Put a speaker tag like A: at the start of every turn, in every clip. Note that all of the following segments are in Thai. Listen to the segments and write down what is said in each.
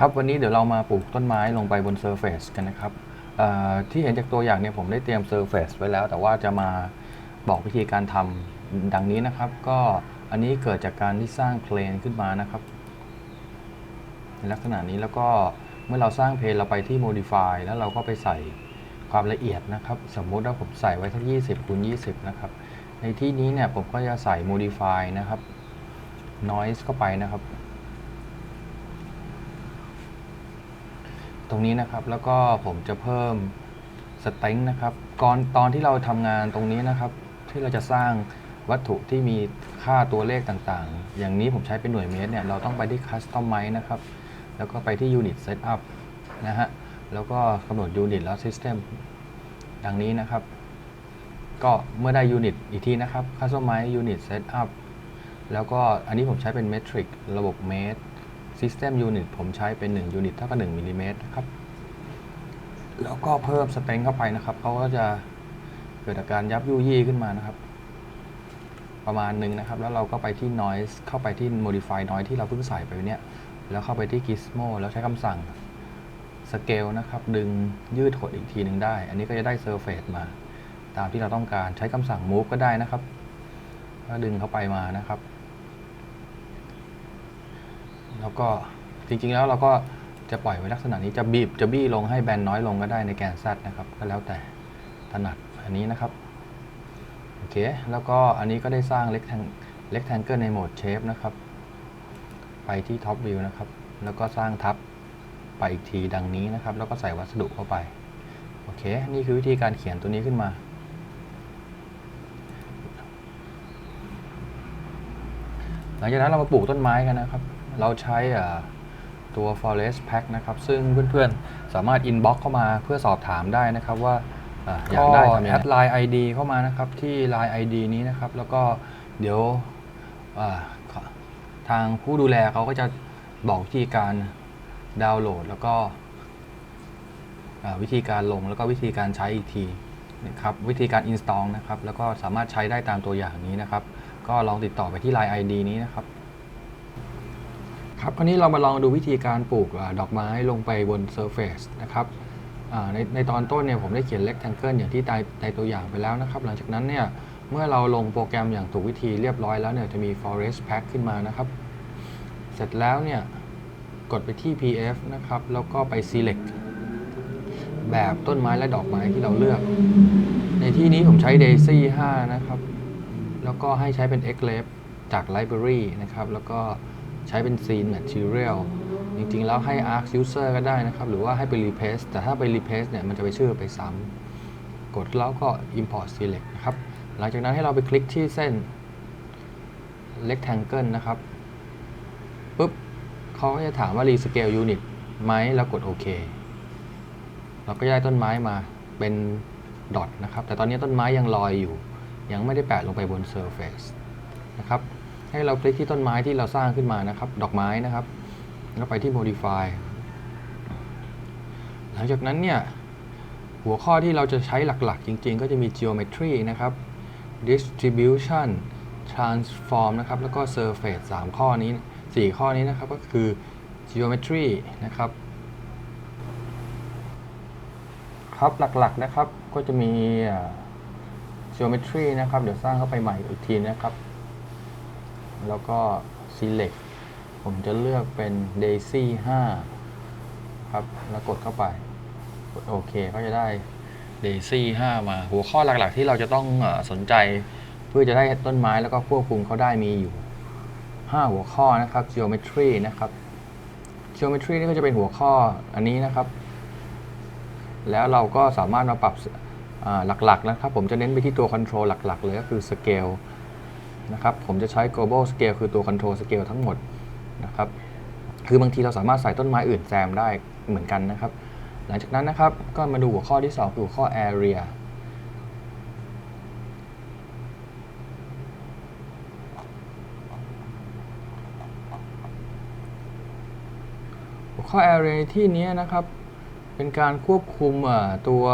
A: ครับวันนี้เดี๋ยวเรามาปลูกต้นไม้ลงไปบนเซอร์เฟซกันนะครับที่เห็นจากตัวอย่างเนี่ยผมได้เตรียมเซอร์เฟซไว้แล้ว แต่ว่าจะมาบอกวิธีการทำดังนี้นะครับ ก็อันนี้เกิดจากการที่สร้างเพลนขึ้นมานะครับในลักษณะนี้แล้วก็เมื่อเราสร้างเพลนเราไปที่ modify แล้วเราก็ไปใส่ความละเอียดนะครับ สมมุติว่าผมใส่ไว้สัก20คูณ20 นะครับ ในที่นี้เนี่ยผมก็จะใส่ modify นะครับ noise เข้าไปนะครับ ต รงนี้นะครับ แล้วก็ผมจะเพิ่มสเต็งนะครับก่อนตอนที่เราทำงานตรงนี้นะครับ ที่เราจะสร้างวัตถุที่มีค่าตัวเลขต่างๆ อย่างนี้ผมใช้เป็นหน่วยเมตรเนี่ยเราต้องไปที่ Customize นะครับ แล้วก็ไปที่ Unit Setup นะฮะแล้วก็กำหนด Unit แล้ว System ดังนี้นะครับ ก็เมื่อได้ Unit อีกทีนะครับ Customize Unit Setup แล้วก็อันนี้ผมใช้เป็น Metric ระบบเมตร System Unit ผมใช้เป็น 1 Unit เท่ากับ1มิลลิเมตรนะครับ แล้วก็เพิ่มสเต็งเข้าไปนะครับเขาก็จะเกิดอาการยับยุยี่ขึ้นมานะครับ ประมาณหนึ่งนะครับ แล้วเราก็ไปที่ noise เข้าไปที่ modify noise ที่เราเพิ่งใส่ไปเนี่ย แล้วเข้าไปที่ gizmo แล้วใช้คำสั่ง scale นะครับ ดึงยืดหดอีกทีหนึ่งได้ อันนี้ก็จะได้ surface มา ตามที่เราต้องการใช้คำสั่ง move ก็ได้นะครับก็ดึงเข้าไปมานะครับ แล้วก็จริงๆแล้วเราก็จะปล่อยไว้ลักษณะนี้จะบีบจะบี้ลงให้แบนน้อยลงก็ได้ในแกน Z นะครับ ก็แล้วแต่ถนัดอันนี้นะครับโอเคแล้วก็อันนี้ก็ได้สร้างเล็กแทงเล็กแทงเกิลในโหมดเชฟนะครับ ไปที่ท็อปวิวนะครับ แล้วก็สร้างทับไปอีกทีดังนี้นะครับ แล้วก็ใส่วัสดุเข้าไปโอเค นี่คือวิธีการเขียนตัวนี้ขึ้นมา หลังจากนั้นเรามาปลูกต้นไม้กันนะครับ เราใช้อ่าตัว forest pack นะครับ ซึ่งเพื่อนๆ สามารถ inbox เข้ามาเพื่อสอบถามได้นะครับว่าอาอยากได้ทำยังไงแอดไลน์ ID เข้ามานะครับ ที่ line ID นี้นะครับ แล้วก็เดี๋ยวอ่าทางผู้ดูแลเขาก็จะบอกวิธีการดาวน์โหลด แล้วก็อ่าวิธีการลงแล้วก็วิธีการใช้อีกทีนะครับวิธีการ install นะครับ แล้วก็สามารถใช้ได้ตามตัวอย่างนี้นะครับ ก็ลองติดต่อไปที่ Line ID นี้นะครับ ครับคราวนี้เรามาลองดูวิธีการปลูกดอกไม้ลงไปบน Surface นะครับในในตอนต้นเนี่ยผมได้เขียน Rectangle อย่างที่ในในตัวอย่างไปแล้วนะครับ หลังจากนั้นเนี่ยเมื่อเราลงโปรแกรมอย่างถูกวิธีเรียบร้อยแล้วเนี่ยจะมี Forest Pack ขึ้นมานะครับ เสร็จแล้วเนี่ยกดไปที่ PF นะครับ แล้วก็ไป Select แบบต้นไม้และดอกไม้ที่เราเลือก ในที่นี้ผมใช้ Daisy 5 นะครับ แล้วก็ให้ใช้เป็น x l a b จาก Library นะครับ แล้วก็ ใช้เป็น Scene Material จริงๆ แล้วให้ Arc User ก็ได้นะครับ หรือว่าให้ไป Replace แต่ถ้าไป Replace เนี่ย มันจะไปชื่อไปซ้ำกดแล้วก็ Import Select นะครับ หลังจากนั้นให้เราไปคลิกที่เส้น Rectangle นะครับปุ๊บเขาก็จะถามว่า Rescale Unit ไหมแล้วกดโอเคเราก็ได้ต้นไม้มาเป็นดอทนะครับ แต่ตอนนี้ต้นไม้ยังลอยอยู่ ยังไม่ได้แปะลงไปบน Surface นะครับ ให้เราคลิกที่ต้นไม้ที่เราสร้างขึ้นมานะครับ ดอกไม้นะครับ แล้วไปที่ Modify หลังจากนั้นเนี่ย หัวข้อที่เราจะใช้หลักๆ จริง ๆ ก็จะมี Geometry นะครับ Distribution Transform นะครับ แล้วก็ Surface 3 ข้อนี้ 4 ข้อนี้นะครับ ก็คือ Geometry นะครับ ครับหลักๆนะครับ ก็จะมี geometry นะครับ เดี๋ยวสร้างเข้าไปใหม่อีกทีนะครับ แล้วก็ select ผมจะเลือกเป็น daisy 5 ครับ แล้วกดเข้าไป กดโอเคก็จะได้ daisy 5 มาหัวข้อหลักๆ ที่เราจะต้องสนใจเพื่อจะได้ต้นไม้แล้วก็ควบคุมเขาได้มีอยู่ 5 หัวข้อนะครับ geometry นะครับ geometry นี่ก็จะเป็นหัวข้ออันนี้นะครับ แล้วเราก็สามารถมาปรับหลักๆนะครับ ผมจะเน้นไปที่ตัว control หลักๆเลยก็คือ scale นะครับผมจะใช้ global scale คือตัว control scale ทั้งหมดนะครับคือบางทีเราสามารถใส่ต้นไม้อื่นแซมได้เหมือนกันนะครับ หลังจากนั้นนะครับก็มาดูหัวข้อที่ 2 คือหัวข้อ area หัวข้อ area ในที่นี้นะครับเป็นการควบคุมตัว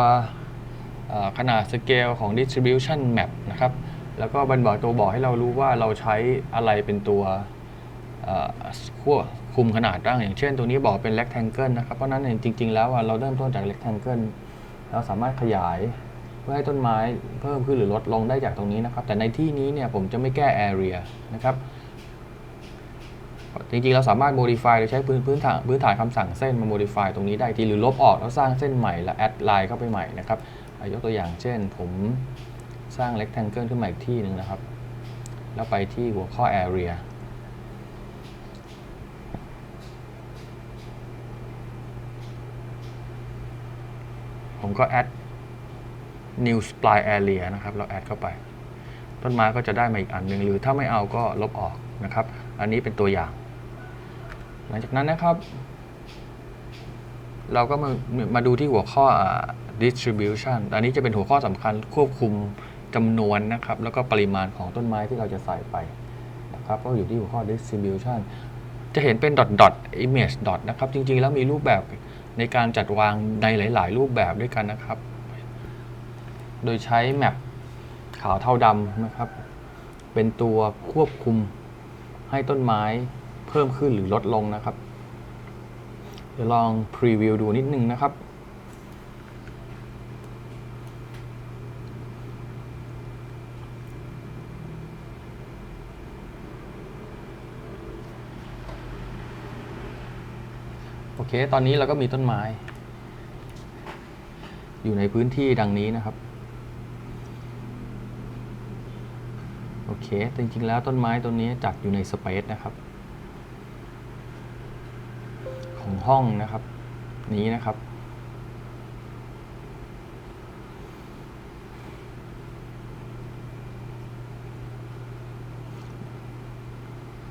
A: ขนาดสเกลของ distribution map นะครับ แล้วก็บันบอกตัวบอกให้เรารู้ว่าเราใช้อะไรเป็นตัวควบคุมขนาดตั้งอย่างเช่น ตัวนี้บอกเป็น rectangle นะครับ เพราะนั้นเนยจริง ๆ แล้วเราเริ่มต้นจาก rectangle เราสามารถขยายเพื่อให้ต้นไม้เพิ่มขึ้นหรือลดลงได้จากตรงนี้นะครับ แต่ในที่นี้เนี่ยผมจะไม่แก้ area นะครับ จริง ๆ เราสามารถ modify โดยใช้พื้นพื้นฐานพื้นฐานคำสั่งเส้นมา modify ตรงนี้ได้ทีหรือลบออกแล้วสร้างเส้นใหม่แล้ว add line เข้าไปใหม่นะครับยกตัวอย่างเช่นผม สร้าง rectangle ขึ้นมาอีกที่หนึ่งนะครับ แล้วไปที่หัวข้อ area ผมก็ add new spline area นะครับ เรา add เข้าไป ต้นไม้ก็จะได้มาอีกอันหนึ่งหรือถ้าไม่เอาก็ลบออกนะครับ อันนี้เป็นตัวอย่าง หลังจากนั้นนะครับ เราก็มามาดูที่หัวข้อ distribution อันนี้จะเป็นหัวข้อสำคัญควบคุม จำนวนนะครับ แล้วก็ปริมาณของต้นไม้ที่เราจะใส่ไปนะครับก็อยู่ที่หัวข้อ distribution จะเห็นเป็น dot dot image dot นะครับ จริงๆ แล้วมีรูปแบบในการจัดวางในหลาย ๆ รูปแบบด้วยกันนะครับ โดยใช้แมปขาวเท่าดำนะครับ เป็นตัวควบคุมให้ต้นไม้เพิ่มขึ้นหรือลดลงนะครับ เดี๋ยวลองพรีวิวดูนิดนึงนะครับ เค ตอนนี้เราก็มีต้นไม้ อยู่ในพื้นที่ดังนี้นะครับ โอเคแต่จริงๆ แล้วต้นไม้ต้นนี้จัดอยู่ในสเปซนะครับ ของห้องนะครับ นี้นะครับ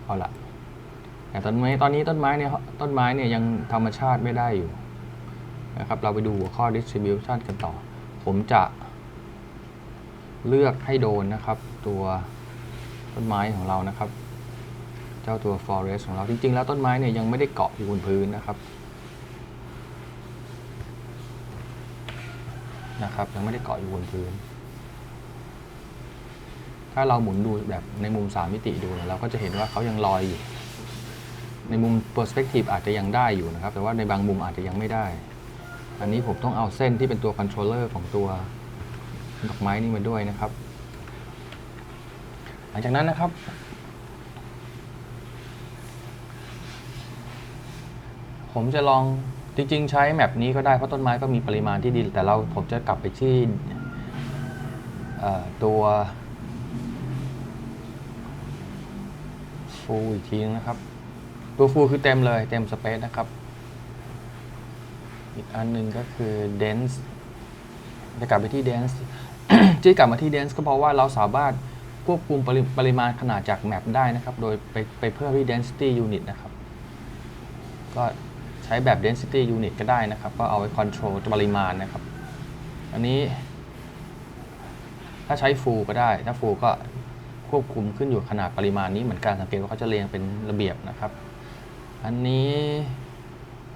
A: เอาละ แต่ต้นไม้ตอนนี้ต้นไม้เนี่ยต้นไม้เนี่ยยังธรรมชาติไม่ได้อยู่นะครับ เราไปดูหัวข้อ distribution กันต่อ ผมจะเลือกให้โดนนะครับ ตัวต้นไม้ของเรานะครับ เจ้าตัว forest ของเราจริง ๆ แล้วต้นไม้เนี่ยยังไม่ได้เกาะอยู่บนพื้นนะครับนะครับ ยังไม่ได้เกาะอยู่บนพื้น ถ้าเราหมุนดูแบบในมุม 3 มิติดูเนี่ยเราก็จะเห็นว่าเขายังลอยอยู่ ในมุม perspective อาจจะยังได้อยู่นะครับ แต่ว่าในบางมุมอาจจะยังไม่ได้ อันนี้ผมต้องเอาเส้นที่เป็นตัว controller ของตัวดอกไม้นี่มาด้วยนะครับ หลังจากนั้นนะครับ ผมจะลองจริงๆ ใช้แมปนี้ก็ได้เพราะต้นไม้ก็มีปริมาณที่ดี แต่เราผมจะกลับไปที่ตัวฟูอีกทีนึงนะครับ ตัวฟูคือเต็มเลยเต็มสเปซนะครับ อีกอันหนึ่งก็คือ dense จะกลับไปที่ dense ที่กลับมาที่ dense ก็เพราะว่าเราสามารถควบคุมปริปริมาณขนาดจากแมปได้นะครับ โดยไปไปเพิ่มที่ density unit นะครับ ก็ใช้แบบ density unit ก็ได้นะครับ ก็เอาไว้ control ปริมาณนะครับ อันนี้ถ้าใช้ full ก็ได้ ถ้า full ก็ควบคุมขึ้นอยู่ขนาดปริมาณนี้เหมือนกันสังเกตว่าเขาจะเรียงเป็นระเบียบนะครับ อันนี้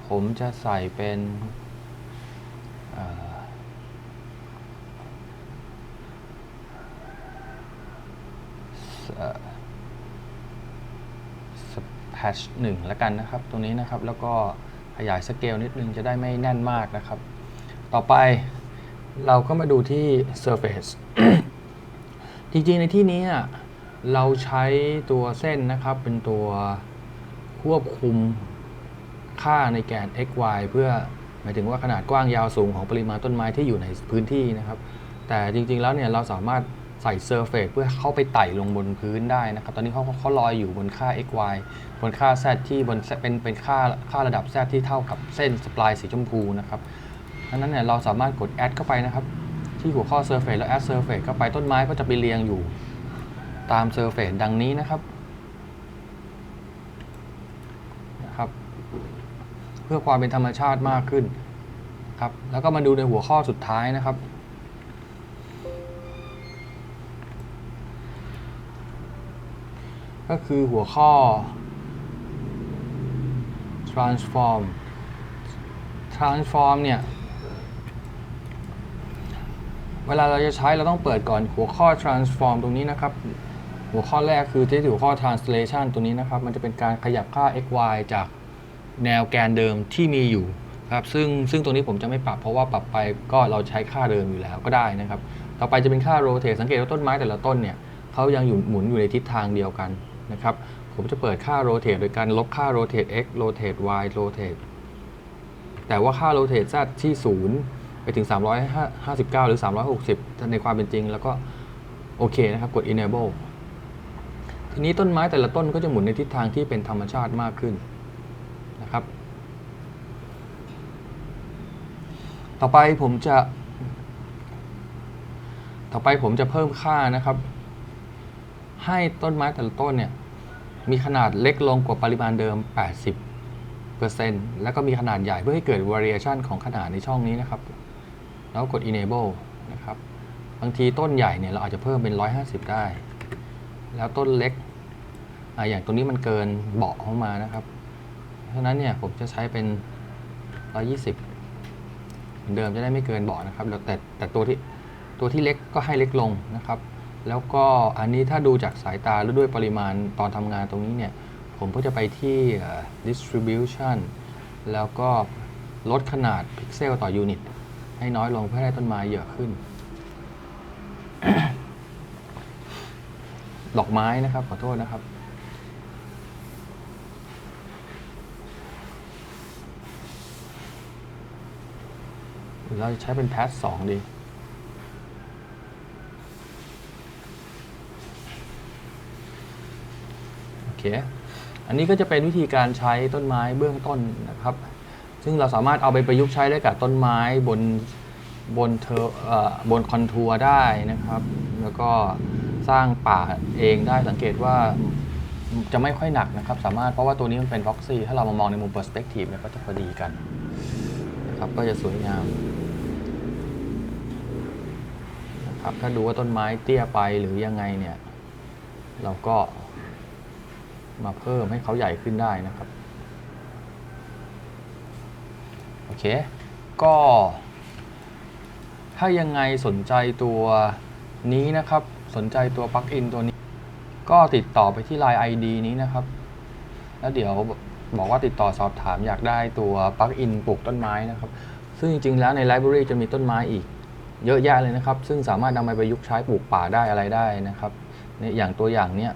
A: ผมจะใส่เป็นสแพชหนึ่งแล้วกันนะครับ ตรงนี้นะครับ แล้วก็ขยายสเกลนิดนึงจะได้ไม่แน่นมากนะครับ ต่อไปเราก็มาดูที่ Surface จริงๆ ในที่นี้เราใช้ตัวเส้นนะครับเป็นตัว ควบคุมค่าในแกน x y เพื่อหมายถึงว่าขนาดกว้างยาวสูงของปริมาณต้นไม้ที่อยู่ในพื้นที่นะครับ แต่จริงๆแล้วเนี่ยเราสามารถใส่เซอร์เฟ e เพื่อเข้าไปไต่ลงบนพื้นได้นะครับ ตอนนี้เขาเขาลอยอยู่บนค่า x y บนค่า z ที่บนเป็นเป็นค่าค่าระดับ z ที่เท่ากับเส้นสปลายสีชมพูนะครับดังนั้นเนี่ยเราสามารถกด add เข้าไปนะครับ ที่หัวข้อ surface แล้ว add surface เข้าไปต้นไม้ก็จะไปเรียงอยู่ตาม surface ดังนี้นะครับ เพื่อความเป็นธรรมชาติมากขึ้นครับ แล้วก็มาดูในหัวข้อสุดท้ายนะครับ ก็คือหัวข้อ transform transform เนี่ย เวลาเราจะใช้เราต้องเปิดก่อนหัวข้อ transform ตรงนี้นะครับ หัวข้อแรกคือที่หัวข้อ translation ตัวนี้นะครับ มันจะเป็นการขยับค่า x y จาก แนวแกนเดิมที่มีอยู่ครับซึ่งซึ่งตัวนี้ผมจะไม่ปรับเพราะว่าปรับไปก็เราใช้ค่าเดิมอยู่แล้วก็ได้นะครับ ต่อไปจะเป็นค่า rotate สังเกตว่าต้นไม้แต่ละต้นเนี่ยเขายังอยู่หมุนอยู่ในทิศทางเดียวกันนะครับผมจะเปิดค่า rotate โดยการลบค่า rotate x rotate y rotate แต่ว่าค่า rotate z ที่ 0 ไปถึง 359 หรือ 360 ในความเป็นจริง แล้วก็โอเคนะครับกด enable ทีนี้ต้นไม้แต่ละต้นก็จะหมุนในทิศทางที่เป็นธรรมชาติมากขึ้นนะครับ ต่อไปผมจะ ต่อไปผมจะเพิ่มค่านะครับ ให้ต้นไม้แต่ละต้นเนี่ย มีขนาดเล็กลงกว่าปริมาณเดิม 80%แล้วก็มีขนาดใหญ่เพื่อให้เกิด variation ของขนาดในช่องนี้นะครับ แล้วกด enable นะครับ บางทีต้นใหญ่เนี่ยเราอาจจะเพิ่มเป็น 150 ได้ แล้วต้นเล็กออย่างตรงนี้มันเกินเบาะเข้ามานะครับ เพราะนั้นเนี่ยผมจะใช้เป็น 120 เดิมจะได้ไม่เกินบาะนะครับแต่แต่ตัวที่ตัวที่เล็กก็ให้เล็กลงนะครับ แล้วก็อันนี้ถ้าดูจากสายตาแล้วด้วยปริมาณตอนทำงานตรงนี้เนี่ย ผมก็จะไปที่ distribution แล้วก็ลดขนาดพิกเซลต่อยูนิตให้น้อยลงเพื่อให้ต้นไม้เยอะขึ้น ดอกไม้นะครับขอโทษนะครับ รือเราจะใช้เป็นแพทสองดี โอเค อันนี้ก็จะเป็นวิธีการใช้ต้นไม้เบื้องต้นนะครับ ซึ่งเราสามารถเอาไปประยุกต์ใช้ได้กับต้นไม้บนบนเทอบนคอนทัวร์ได้นะครับ แล้วก็สร้างป่าเองได้สังเกตว่าจะไม่ค่อยหนักนะครับ สามารถเพราะว่าตัวนี้มันเป็นบ็อกซี่ ถ้าเรามามองในมุมเปอร์สเปกทีฟเนี่ยก็จะพอดีกัน นะครับ ก็จะสวยงามนะครับถ้าดูว่าต้นไม้เตี้ยไปหรือยังไงเนี่ย เราก็มาเพิ่มให้เขาใหญ่ขึ้นได้นะครับ โอเค ก็ ถ้ายังไงสนใจตัวนี้นะครับ สนใจตัวปลั๊กอินตัวนี้ ก็ติดต่อไปที่ Line ID นี้นะครับ แล้วเดี๋ยว บอกว่าติดต่อสอบถามอยากได้ตัวปลั๊กอินปลูกต้นไม้นะครับ ซึ่งจริงๆ แล้วในไลบรารีจะมีต้นไม้อีก เยอะแยะเลยนะครับ ซึ่งสามารถนำไปประยุกต์ใช้ปลูกป่าได้อะไรได้นะครับในอย่างตัวอย่างเนี้ย